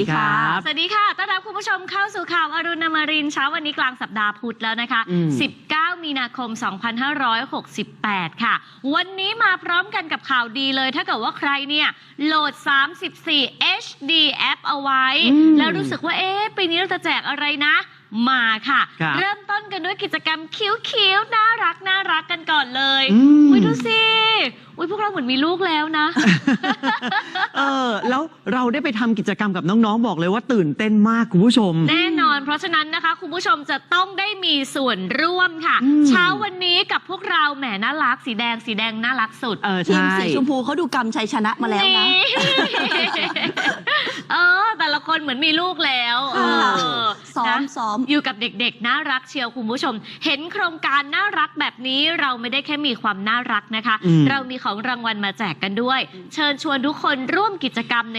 สวัสดีครับ สวัสดีค่ะ ต้อนรับคุณผู้ชมเข้าสู่ข่าวอรุณอมรินทร์เช้าวันนี้กลางสัปดาห์พุธแล้วนะคะอืม19 มีนาคม 2568 ค่ะ วันนี้มาพร้อมกันกับข่าวดีเลย ถ้าเกิดว่าใครเนี่ย โหลด 34 HD App เอาไว้อืมแล้วรู้สึกว่า เอ๊ะ ปีนี้เราจะแจกอะไรนะ มาค่ะ ครับเริ่มต้นกันด้วยกิจกรรมคิ้วๆน่ารักน่ารักกันก่อนเลยอืมอุ้ยดูสิอุ้ยพวกเราเหมือนมีลูกแล้วนะ เออแล้วเราได้ไปทำกิจกรรมกับน้องๆ บอกเลยว่าตื่นเต้นมากคุณผู้ชม แน่นอน เพราะฉะนั้นนะคะ คุณผู้ชมจะต้องได้มีส่วนร่วมค่ะ อืม เช้าวันนี้กับพวกเราแหมน่ารักสีแดงสีแดงน่ารักสุด เออทีมใช่ สีชมพูเขาดูกำชัยชนะมาแล้วนะ เออ แต่ละคนเหมือนมีลูกแล้ว เอค่ะ อ ซ้อมนะซ้อม อยู่กับเด็กๆ น่ารักเชียวคุณผู้ชม เห็นโครงการน่ารักแบบนี้เราไม่ได้แค่มีความน่ารักนะคะ อืม เรามีของรางวัลมาแจกกันด้วย เชิญชวนทุกคนร่วมกิจกรรมใน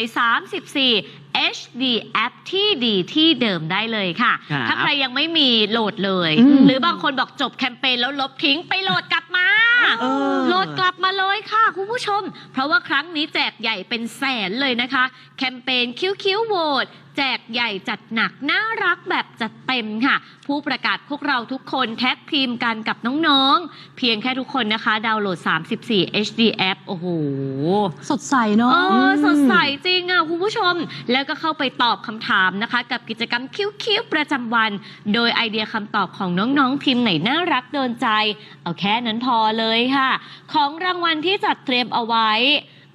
34 HD App ที่ดีที่เดิมได้เลยค่ะ ครับถ้าใครยังไม่มีโหลดเลย อืม หรือบางคนบอกจบแคมเปญแล้วลบทิ้งไปโหลดกลับมา เออ โหลดกลับมาเลยค่ะคุณผู้ชม เพราะว่าครั้งนี้แจกใหญ่เป็นแสนเลยนะคะ แคมเปญคิ้วคิ้วโหวตแจกใหญ่จัดหนัก น่ารักแบบจัดเต็มค่ะ ผู้ประกาศพวกเราทุกคนแท็กทีมกันกับน้องๆ เพียงแค่ทุกคนนะคะ ดาวน์โหลด 34 HD App โอ้โห สดใสเนาะ เออสดใสจริงอะคุณผู้ชม แล้วก็เข้าไปตอบคำถามนะคะ กับกิจกรรมคิ้วๆประจำวัน โดยไอเดียคำตอบของน้องๆทีมไหนน่ารักโดนใจ เอาแค่นั้นพอเลยค่ะ ของรางวัลที่จัดเตรียมเอาไว้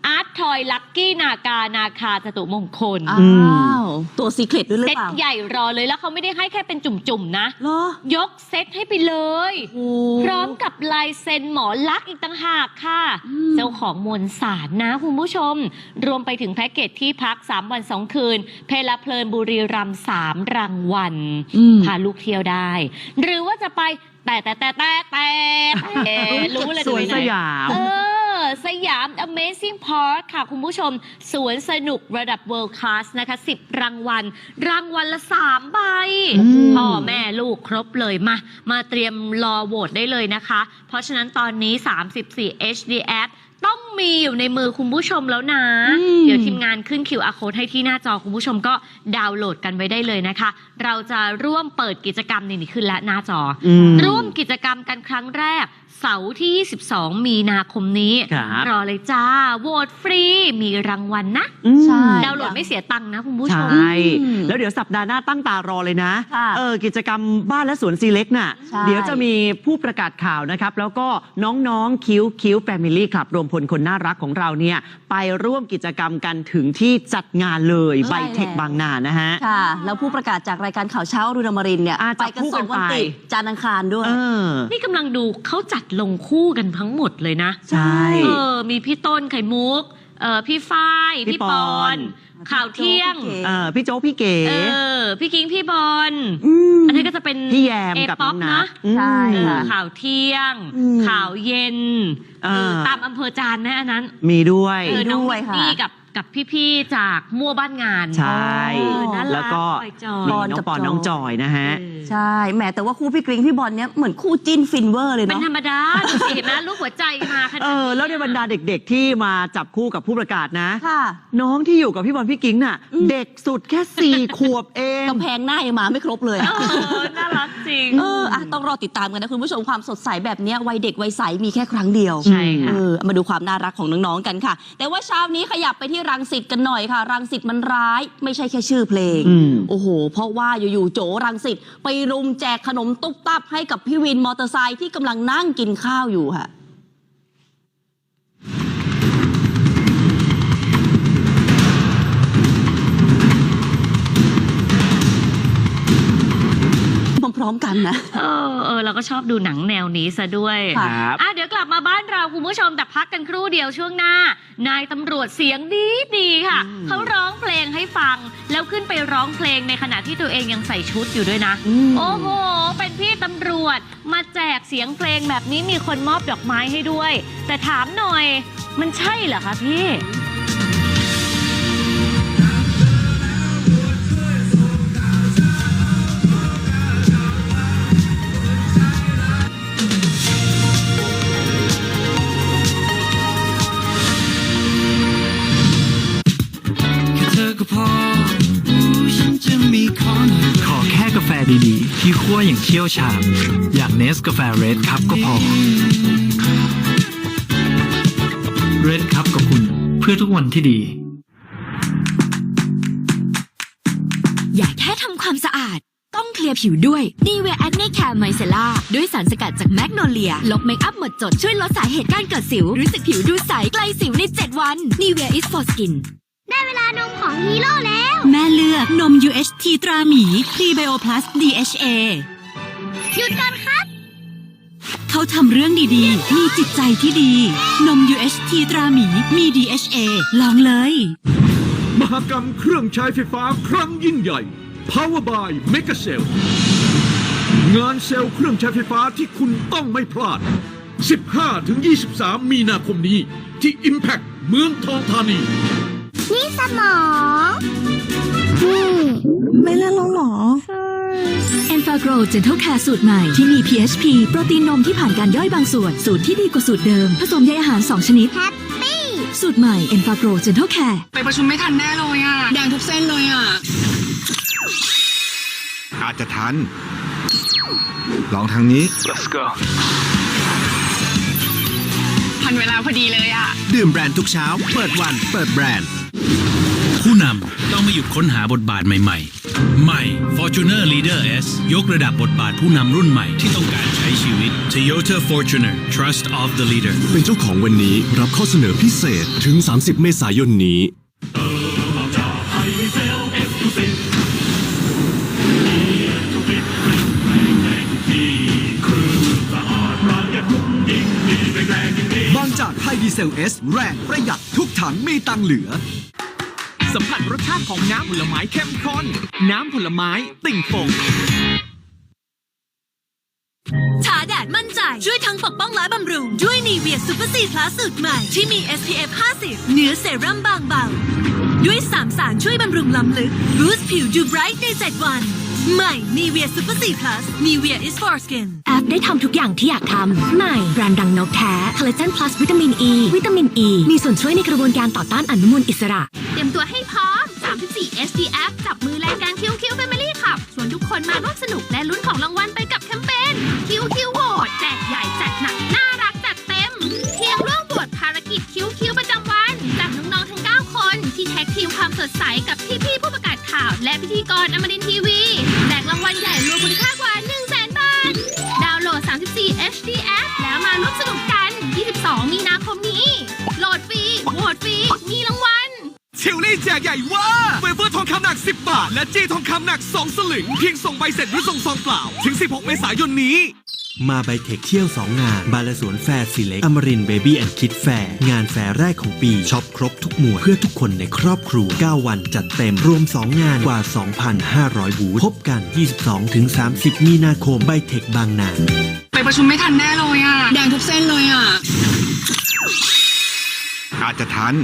อาร์ตทอยลักกี้นากานาคาจตุมงคลอ้าวตัวซีเครตด้วยหรือเซตเปล่าใหญ่รอเลยแล้วเขาไม่ได้ให้แค่เป็นจุ่มๆนะ เหรอยกเซตให้ไปเลย โอ้ พร้อมกับลายเซ็นหมอลักษณ์อีกต่างหากค่ะ อืม เจ้าของมวลสารนะคุณผู้ชม รวมไปถึงแพ็กเกจที่พัก 3 วัน 2 คืน เพลาเพลินบุรีรัมย์สามรางวัล อืม พาลูกเที่ยวได้ หรือว่าจะไป แต่แต่แต่แต่แต่แต่รู้เลยสวนจะไปไหสยามเออสยาม Amazing Park ค่ะ คุณผู้ชม สวนสนุกระดับ World Class นะคะ 10 รางวัล รางวัลละ 3 ใบอืมพ่อแม่ลูกครบเลยมา มาเตรียมรอโหวตได้เลยนะคะ เพราะฉะนั้นตอนนี้ 34 HD App ต้อง มีอยู่ในมือคุณผู้ชมแล้วนะอืมเดี๋ยวทีมงานขึ้น QR code ให้ที่หน้าจอคุณผู้ชมก็ดาวน์โหลดกันไว้ได้เลยนะคะ เราจะร่วมเปิดกิจกรรมนี่นี่ขึ้นและหน้าจอออืมร่วมกิจกรรมกันครั้งแรกเสาร์ที่ 22 มีนาคมนี้ ครับรอเลยจ้า โหวตฟรี มีรางวัลนะ อืมใช่ ดาวน์โหลดไม่เสียตังค์นะคุณผู้ใชชม่ อืมแล้วเดี๋ยวสัปดาห์หน้าตั้งตารอเลยนะ ค่ะเออ กิจกรรมบ้านและสวนซีเล็กน่ะ ใช่ เดี๋ยวจะมีผู้ประกาศข่าวนะครับ แล้วก็น้องๆ คิ้วคิ้วแฟมิลี่คลับ รวมพลคนน่ารักของเราเนี่ย ไปร่วมกิจกรรมกันถึงที่จัดงานเลยไบเทคบางนานะฮะ ค่ะ แล้วผู้ประกาศจากรายการข่าวเช้าอรุณอมรินทร์เนี่ย อ่าไปกันจับคู่สองวันกันไป ติดจานทร์อังคารด้วย เออ นี่กำลังดูเขาจัดลงคู่กันทั้งหมดเลยนะใช่ เออ มีพี่ต้นไข่มุก เออพี่ฝ้ายพี่พี่ปปออน น ข่าวเที่ยงพี่เก๋เออพี่โจ๊กพี่เก๋เออ พี่กิ้งพี่บอล มอันนี้ก็จะเป็นพี่แยมเอกับป๊น้ออปงนันะทอืม ใช่ เออค่ะข่าวเที่ยง อืมข่าวเย็นเออตามอำเภอจานนะอันนั้นมีด้วย เออน้องด้วยวินค่ะ นี่กับ กับพี่ๆจากมั่วบ้านงานใช่ เออน่ารักแล้วก็ปล่อยจอย มีบอลน้อกังบปอนจอยน้องจอยนะฮะเออใช่แหมแต่ว่าคู่พี่กริ้งพี่บอลเนี่ยเหมือนคู่จิ้นฟินเวอร์เลยเป็นเนาะธรรมดาดูสิเห็นไหมลูกหัวใจมาขนาดเออแล้วในบรรดาเด็กๆที่มาจับคู่กับผู้ประกาศนะ ค่ะ น้องที่อยู่กับพี่บอลพี่กิ้งน่ะอืมเด็กสุดแค่สี่ขวบเอง กำแพงหน้ายังมาไม่ครบเลยอะ เออ น่ารักจริง เอออะต้องรอติดตามกันนะคุณผู้ชมความสดใสแบบเนี้ยวัยเด็กวัยใสมีแค่ครั้งเดียวใช่ค่ะ เออมาดูความน่ารักของน้อง ๆ กันค่ะ แต่ว่าเช้านี้ขยับไปที่รังสิตกันหน่อยค่ะ รังสิตมันร้าย ไม่ใช่แค่ชื่อเพลงอืมโอ้โห เพราะว่าอยู่ๆโจรังสิตไปรุมแจกขนมตุ๊บตับให้กับพี่วินมอเตอร์ไซค์ที่กำลังนั่งกินข้าวอยู่ค่ะ พร้อมๆกันนะ เออเออเราก็ชอบดูหนังแนวนี้ซะด้วยคค่ะรับ อะเดี๋ยวกลับมาบ้านเราคุณผู้ชมแต่พักกันครู่เดียวช่วงหน้า นายตำรวจเสียงดีดีๆค่ะ อืม เขาร้องเพลงให้ฟัง แล้วขึ้นไปร้องเพลงในขณะที่ตัวเองยังใส่ชุดอยู่ด้วยนะ อืม โอ้โห เป็นพี่ตำรวจมาแจกเสียงเพลงแบบนี้มีคนมอบดอกไม้ให้ด้วย แต่ถามหน่อย มันใช่เหรอคะพี่ ดีๆ ที่คั่วอย่างเชี่ยวชาญอย่างเนสกาแฟเรดคัพก็พอเรดคัพกับคุณเพื่อทุกวันที่ดี อย่าแค่ทำความสะอาด ต้องเคลียร์ผิวด้วย n ีเวแอ n เน c แคร์ไมเซล่าด้วยสารสกัดจากแมกโนเลีย ลบเมคอัพหมดจดช่วยลดสาเหตุการเกิดสิว รู้สึกผิวดูใส ไกลสิวใน 7 วัน n ีเว is for skin ได้เวลานมของฮีโร่แล้ว แม่เลือกนม UHT ตราหมี p r e b i o Plus DHA หยุดก่อนครับ เขาทำเรื่องดีๆ มีจิตใจที่ดี นม UHT ตราหมีมี DHA ลองเลย มหกรรมเครื่องใช้ไฟฟ้าครั้งยิ่งใหญ่ Power by Mega Cell งานเซลล์เครื่องใช้ไฟฟ้าที่คุณต้องไม่พลาด 15-23 มีนาคมนี้ที่ Impact เมืองทองธานี นี่สมองอืมไม่เล่นแล้วเหรอ e n f a g r o Gentle Care สูตรใหม่ที่มี PHP โปรตีนนมที่ผ่านการย่อยบางส่วน สูตรที่ดีกว่าสูตรเดิม ผสมใยอาหาร 2 ชนิด แฮปปี้ สูตรใหม่ e n f a g r o Gentle Care ไปประชุมไม่ทันแน่เลยอะ แดงทุกเส้นเลยอะ อาจจะทัน ลองทางนี้ Let's go ทันเวลาพอดีเลยอะ ดื่มแบรนด์ทุกเช้า เปิดวัน เปิดแบรนด์ ผู้นำต้องไม่หยุดค้นหาบทบาทใหม่ๆ ใหม่ Fortuner Leader S ยกระดับบทบาทผู้นำรุ่นใหม่ที่ต้องการใช้ชีวิต Toyota Fortuner Trust of the Leader เป็นเจ้าของวันนี้รับข้อเสนอพิเศษถึง 30 เมษายนนี้ บางจากไฮดีเซลเอสแรงประหยัดทุกถังมีตังเหลือ สัมผัสรสชาติของน้ำผลไม้เข้มข้น น้ำผลไม้ติ่งฟงชาแดดมั่นใจ ช่วยทั้งปกป้องและบำรุง ด้วยนีเวียซูเปอร์ซีพลัสสูตรใหม่ ที่มี SPF 50 เนื้อเซรั่มบางเบา ด้วย3สารช่วยบำรุงล้ำลึกบูสต์ผิวดูไบรท์ใน 7 วัน ใหม่นีเวียซูเปอร์ซีพลัสนีเวีย is for skin แอปได้ทำทุกอย่างที่อยากทำ ใหม่ แบรนด์ดังนกแท้คอลลาเจนพลัสวิตามินอ e, ีวิตามินอ e ีมีส่วนช่วยในกระบวนการต่อต้านอนุมูลอิสระ เตรียมตัวให้พร้อม 34 SDF คำหนัก 2 สลึง เพียงส่งใบเสร็จหรือส่งซองเปล่า ถึง 16 เมษายนนี้ มาไบเทคเที่ยว 2 งาน บาลสวนแฟร์ซีเล็กอมรินเบบี้แอนด์คิดแฟร์งานแฟร์แรกของปีช็อปครบทุกหมวด เพื่อทุกคนในครอบครัว 9 วันจัดเต็มรวม 2 งานกว่า 2,500 บูธพบกัน 22-30 มีนาคมไบเทคบางนาไปประชุมไม่ทันแน่เลยอะแดงทุกเส้นเลยอะอาจจะทัน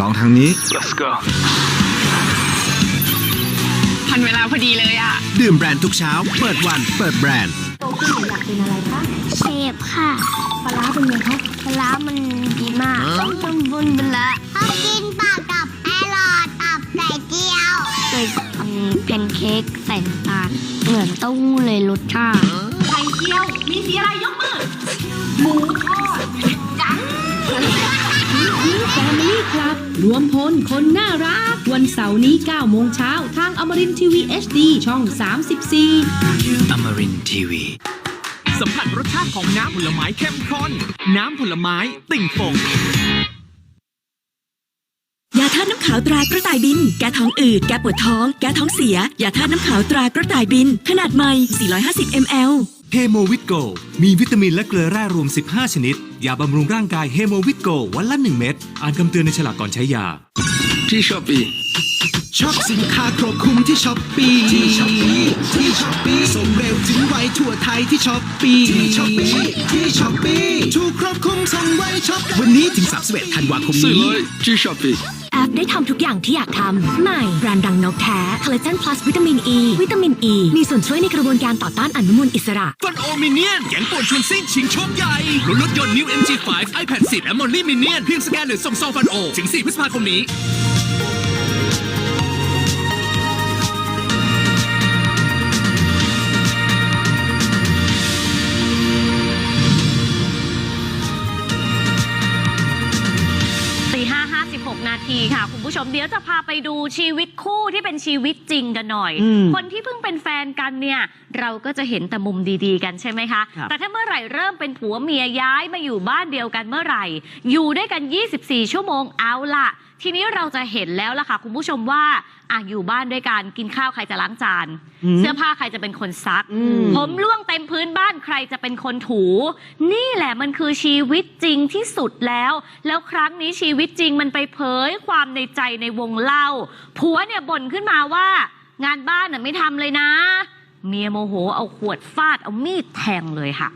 ลองทางนี้ Let's go ทันเวลาพอดีเลยอะ ดื่มแบรนด์ทุกเช้า เปิดวัน เปิดแบรนด์เชฟค่ะปลาเป็นไงครับปลามันดีมากต้องบุญบุญบุญละเขากินปากกับแอรอดตับไก่เจียวเคยทำเป็นเค้กใส่น้ำตาลเหมือนเต้าหู้เลยรสชาติไข่เจียว มีสีอะไรยกมือ หมูทอด ครับ รวมพลคนน่ารัก วันเสาร์นี้9โมงเช้าทางอมรินทีวี HD ช่อง 34 Amarin Tiwi สัมผัสรสชาติของน้ำผลไม้เข้มข้น น้ำผลไม้ติ่งฟงยาธาตุน้ำขาวตรากระต่ายบิน แก้ท้องอืด แก้ปวดท้อง แก้ท้องเสีย ยาธาตุน้ำขาวตรากระต่ายบิน ขนาดใหม่ 450 ml เฮโมวิตโกมีวิตามินและเกลือแร่รวม 15 ชนิด ยาบำรุงร่างกายเฮโมวิตโกวันละ 1 เม็ด อ่านคำเตือนในฉลากก่อนใช้ยา ที่ Shopee ช็อปสินค้าครบคลุมที่ช้อปปีที่ช้อปปีที่ช้อปปีส่งเร็วถึงไวทั่วไทยที่ช้อปปีที่ช้อปปีที่ช้อปปีถูกครบคลุมส่งไวช็อปวันนี้ถึง31ธันวาคมซื้อนี้เลยที่ Shopee แอป ได้ทำทุกอย่างที่อยากทำ ใหม่ แบรนด์ดังนกแท้คอลลาเจนพลัสวิตามินอ e, ีวิตามินอ e ีมีส่วนช่วยในกระบวนการต่อต้านอนุมูลอิสระ ฟันโอมิเนียนแกงป่วนชวนซิ่งชิงโชคใหญ่รุ่นรถยนต์ New MG5 iPad 10และมอลลี่มิเนียนเพียงสแกนหรือส่งซองฟันโอถึง 4 พฤษภาคมนี้ ค่ะคุณผู้ชมเดี๋ยวจะพาไปดูชีวิตคู่ที่เป็นชีวิตจริงกันหน่อยอืมคนที่เพิ่งเป็นแฟนกันเนี่ย เราก็จะเห็นแต่มุมดีๆ กันใช่ไหมคะครับแต่ถ้าเมื่อไหร่เริ่มเป็นผัวเมียย้ายมาอยู่บ้านเดียวกันเมื่อไหร่ อยู่ด้วยกัน 24 ชั่วโมงเอาล่ะ ทีนี้เราจะเห็นแล้วล่ะค่ะคุณผู้ชมว่าอะอยู่บ้านด้วยกันกินข้าวใครจะล้างจาน อืมเสื้อผ้าใครจะเป็นคนซัก อืม ผมล่วงเต็มพื้นบ้านใครจะเป็นคนถู นี่แหละมันคือชีวิตจริงที่สุดแล้ว แล้วครั้งนี้ชีวิตจริงมันไปเผยความในใจในวงเล่า ผัวเนี่ยบ่นขึ้นมาว่า งานบ้านน่ะไม่ทำเลยนะ เมียโมโหเอาขวดฟาดเอามีดแทงเลยค่ะ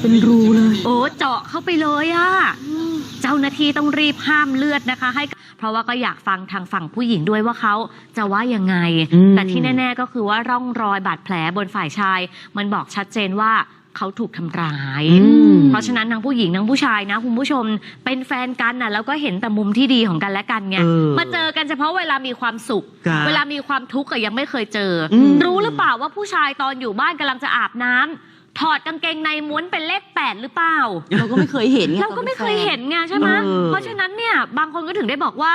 เป็นรูเลย โอ้เจาะเข้าไปเลยอะเจ้าหน้าที่ต้องรีบห้ามเลือดนะคะ ให้เพราะว่าก็อยากฟังทางฝั่งผู้หญิงด้วยว่าเขาจะว่ายังไง อืม แต่ที่แน่ ๆ ก็คือว่าร่องรอยบาดแผลบนฝ่ายชาย มันบอกชัดเจนว่าเขาถูกทำร้าย อืม เพราะฉะนั้นทั้งผู้หญิงทั้งผู้ชายนะคุณผู้ชมเป็นแฟนกันน่ะแล้วก็เห็นแต่มุมที่ดีของกันและกันไงเออมาเจอกันเฉพาะเวลามีความสุข ครับเวลามีความทุกข์ก็ยังไม่เคยเจออม รู้หรือเปล่าว่าผู้ชายตอนอยู่บ้านกำลังจะอาบน้ำ ถอดกางเกงในม้วนเป็นเลขแปดหรือเปล่า เราก็ไม่เคยเห็นไงเราก็ไม่เคยเห็นไงใช่ไหมเออเพราะฉะนั้นเนี่ยบางคนก็ถึงได้บอกว่า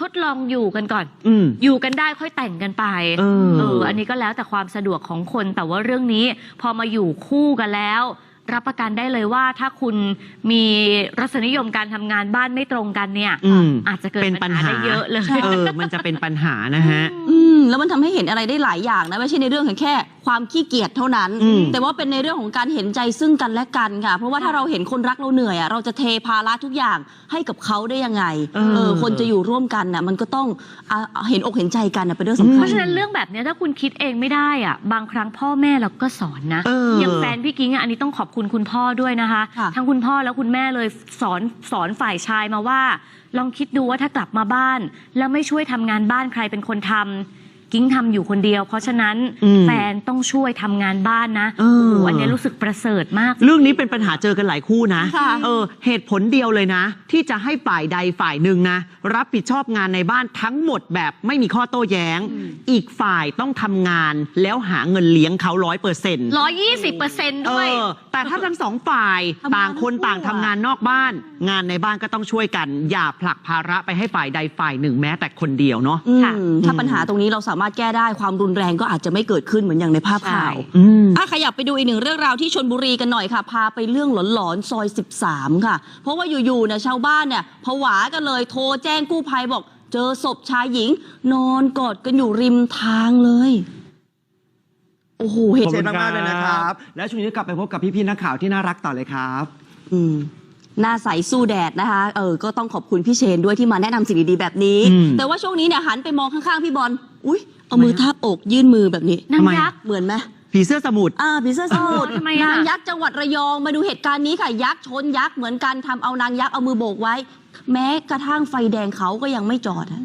ทดลองอยู่กันก่อนอืมอยู่กันได้ค่อยแต่งกันไป เออ อันนี้ก็แล้วแต่ความสะดวกของคน แต่ว่าเรื่องนี้พอมาอยู่คู่กันแล้ว รับประกันได้เลยว่าถ้าคุณมีรสนิยมการทำงานบ้านไม่ตรงกันเนี่ยอืมอาจจะเกิดเป็นปัปัญญหาหาได้เยอะเลย เออ มันจะเป็นปัญหานะฮะอืม แล้วมันทำให้เห็นอะไรได้หลายอย่างนะไม่ใช่ในเรื่องของแค่ ความขี้เกียจเท่านั้นอืมแต่ว่าเป็นในเรื่องของการเห็นใจซึ่งกันและกันค่ะ เพราะว่าถ้าเราเห็นคนรักเราเหนื่อยอะเราจะเทภาระทุกอย่างให้กับเขาได้ยังไงเออคนจะอยู่ร่วมกันน่ะมันก็ต้องอะเห็นอกเห็นใจกันน่ะเป็นเรื่องสำเพคัญราะฉะนั้นเรื่องแบบเนี้ยถ้าคุณคิดเองไม่ได้อะบางครั้งพ่อแม่เราก็สอนนะเอออย่างแฟนพี่กิ้งอะอันนี้ต้องขอบคุณคุณพ่อด้วยนะคะค่ะทั้งคุณพ่อแล้วคุณแม่เลยสอนสอนฝ่ายชายมาว่า ลองคิดดูว่าถ้ากลับมาบ้าน แล้วไม่ช่วยทำงานบ้านใครเป็นคนทำ กิ้งทำอยู่คนเดียว เพราะฉะนั้นอืมแฟนต้องช่วยทำงานบ้านนะเออโอ้โหอันเนี้ยรู้สึกประเสริฐมาก เรื่องนี้เป็นปัญหาเจอกันหลายคู่นะ ค่ะ เออ เหตุผลเดียวเลยนะ ที่จะให้ฝ่ายใดฝ่ายหนึ่งนะ รับผิดชอบงานในบ้านทั้งหมดแบบไม่มีข้อโต้แย้ง อีกฝ่ายต้องทำงานแล้วหาเงินเลี้ยงเขาร้อยเปอร์เซ็นต์ ร้อยยี่สิบเปอร์เซ็นต์เอด้วย อ แต่ถ้าทั้งสองฝ่ายทำงานต่างคนคู่ต่างอะทำงานนอกบ้าน งานในบ้านก็ต้องช่วยกัน อย่าผลักภาระไปให้ฝ่ายใดฝ่ายหนึ่งแม้แต่คนเดียวเนาะ อืมค่ะ ถ้าปัญหาตรงนี้เราสามารถแก้ได้ความรุนแรงก็อาจจะไม่เกิดขึ้นเหมือนอย่างในภาพข่าวอืมอะขยับไปดูอีกหนึ่งเรื่องราวที่ชนบุรีกันหน่อยค่ะ พาไปเรื่องหลอนๆซอย 13 ค่ะ เพราะว่าอยู่ๆเนี่ยชาวบ้านเนี่ยผวากันเลยโทรแจ้งกู้ภัยบอก เจอศพชายหญิง นอนกอดกันอยู่ริมทางเลยโอ้โหเหตุเชนมากๆเลยนะครับ แล้วช่วงนี้กลับไปพบกับพี่ๆนักข่าวที่น่ารักต่อเลยครับ อืมหน้าใสสู้แดดนะคะ เออ ก็ต้องขอบคุณพี่เชนด้วยที่มาแนะนำสิ่งดีๆแบบนี้อืมแต่ว่าช่วงนี้เนี่ยหันไปมองข้างๆพี่บอล อุ้ย เอามือทาบอกยื่นมือแบบนี้ นางทำไมยักษ์ เหมือนไหมผีเสื้อสมุทร อ่าผีเสื้อสมุทรอ๋อทำไมอะ นางยักษ์จังหวัดระยองมาดูเหตุการณ์นี้ค่ะ ยักษ์ชนยักษ์เหมือนกันทำเอานางยักษ์เอามือโบกไว้ แม้กระทั่งไฟแดงเขาก็ยังไม่จอดอะ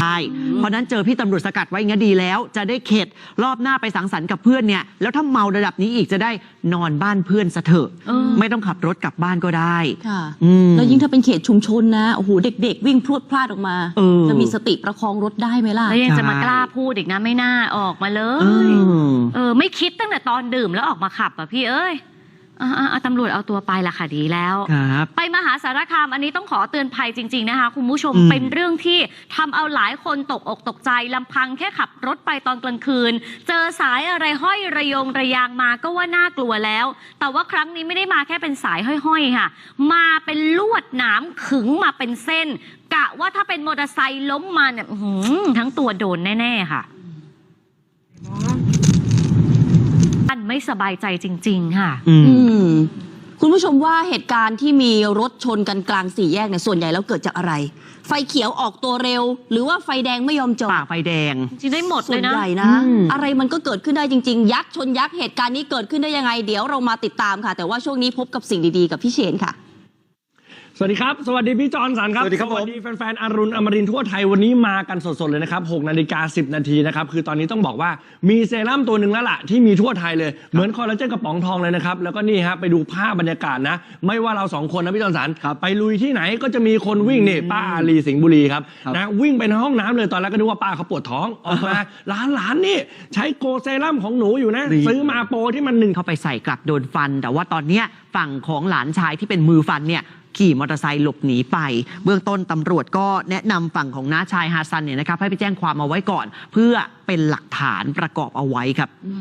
ใช่เพราะนั้นเจอพี่ตำรวจสกัดไว้อย่างนี้ยดีแล้ว จะได้เข็ดรอบหน้าไปสังสรรค์กับเพื่อนเนี่ยแล้วถ้าเมาระดับนี้อีกจะได้นอนบ้านเพื่อนซะเถอะเออ ไม่ต้องขับรถกลับบ้านก็ได้ค่ะอืม แล้วยิ่งถ้าเป็นเขตชุมชนนะโอ้โหเด็ก ๆ วิ่งพรวดพลาดออกมาเออ จะมีสติประคองรถได้ไหมล่ะ แล้วยังจะมาใช่กล้าพูดอีกนะไม่น่าออกมาเลเอย อ เออ ไม่คิดตั้งแต่ตอนดื่มแล้วออกมาขับอะพี่เอ้ย อ่าอ่าตำรวจเอาตัวไปละค่ะดีแล้ว ครับ ไปมหาสารคามอันนี้ต้องขอเตือนภัยจริง ๆนะคะ คุณผู้ชมอืมเป็นเรื่องที่ทำเอาหลายคนตกอกตกใจลำพังแค่ขับรถไปตอนกลางคืน เจอสายอะไรห้อยระยงระยางมาก็ว่าน่ากลัวแล้ว แต่ว่าครั้งนี้ไม่ได้มาแค่เป็นสายห้อยๆค่ะ มาเป็นลวดหนามขึงมาเป็นเส้น กะว่าถ้าเป็นมอเตอร์ไซค์ล้มมาเนี่ยอื้อหือทั้งตัวโดนแน่ๆค่ะอัน ไม่สบายใจจริง ๆ ค่ะ อืม อืมคุณผู้ชมว่าเหตุการณ์ที่มีรถชนกันกลางสี่แยกเนี่ยส่วนใหญ่แล้วเกิดจากอะไร ไฟเขียวออกตัวเร็ว หรือว่าไฟแดงไม่ยอมจอป่าดไฟแดง จริงได้หมดส่เลวยนนะ ใหญ่นะ อืม อะไรมันก็เกิดขึ้นได้จริง ๆ ยักษ์ชนยักษ์เหตุการณ์นี้เกิดขึ้นได้ยังไง เดี๋ยวเรามาติดตามค่ะ แต่ว่าช่วงนี้พบกับสิ่งดี ๆ กับพี่เชนค่ะ สวัสดีครับ สวัสดีพี่จอนสันครับ สวัสดีครับผมสวัสดีแฟนๆอรุณอมรินทร์ทั่วไทยวันนี้มากันสดๆเลยนะครับ6นาฬิกา10 นาทีนะครับ คือตอนนี้ต้องบอกว่ามีเซรั่มตัวหนึ่งแล้วล่ะที่มีทั่วไทยเลย เหมือนคอลลาเจนกระป๋องทองเลยนะครับ แล้วก็นี่ฮะไปดูภาพบรรยากาศนะ ไม่ว่าเราสองคนนะพี่จอนสัน ไปลุยที่ไหนก็จะมีคนวิ่งนี่ป้าอาลีสิงห์บุรีครับนะวิ่งไปในห้องน้ำเลยตอนแรกก็นึกว่าป้าเขาปวดท้องออกมาหลานๆนี่ใช้โกเซรั่มของหนูอยู่นะ ซื้อมาโปรที่มันหนึ่งเข้าไปใส่กลับโดนฟัน แต่ว่าตอนเนี้ยฝั่งของหลานชายที่เป็นมือฟันเนี่ย ขี่มอเตอร์ไซค์หลบหนีไป เบื้องต้นตำรวจก็แนะนำฝั่งของน้าชายฮาซันเนี่ยนะครับให้ไปแจ้งความเอาไว้ก่อน เพื่อเป็นหลักฐานประกอบเอาไว้ครับ อื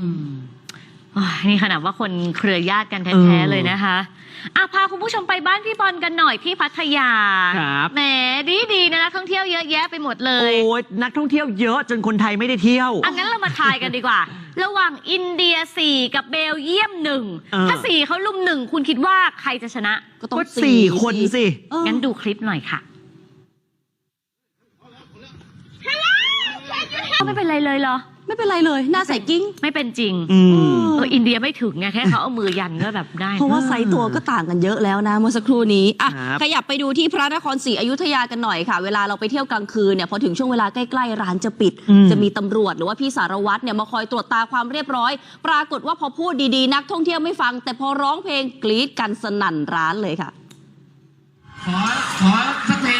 นี่ขนาดว่าคนเครือญาติกันเอแท้อๆเลยนะคะอะพาคุณผู้ชมไปบ้านพี่บอลกันหน่อยที่พัทยาครับแหมดีดีๆนะนักท่องเที่ยวเยอะแยะไปหมดเลยโอ้ยนักท่องเที่ยวเยอะจนคนไทยไม่ได้เที่ยวอังั้นเรามาทายกันดีกว่า ระหว่างอินเดีย4กับเบลเยียมหนึ่งเออถ้า4เขาลุมหนึ่งคุณคิดว่าใครจะชนะ ก็ต้องก็สี่คนสิเอองั้นดูคลิปหน่อยค่ะไม่เป็นไรเลยเหรอ ไม่เป็นไรเลยหน้าใสกิ้ง ไม่เป็นจริงอืม เอออินเดียไม่ถึงไงแค่เขาเอามือยันก็แบบได้เพราะว่าไซส์ตัวก็ต่างกันเยอะแล้วนะเมื่อสักครู่นี้อะครับ ขยับไปดูที่พระนครศรีอยุธยากันหน่อยค่ะ เวลาเราไปเที่ยวกลางคืนเนี่ยพอถึงช่วงเวลาใกล้ๆร้านจะปิดอืมจะมีตำรวจหรือว่าพี่สารวัตรเนี่ยมาคอยตรวจตาความเรียบร้อย ปรากฏว่าพอพูดดีๆ นักท่องเที่ยวไม่ฟัง แต่พอร้องเพลงกรี๊ดกันสนั่นร้านเลยค่ะ ขอ ขอสติ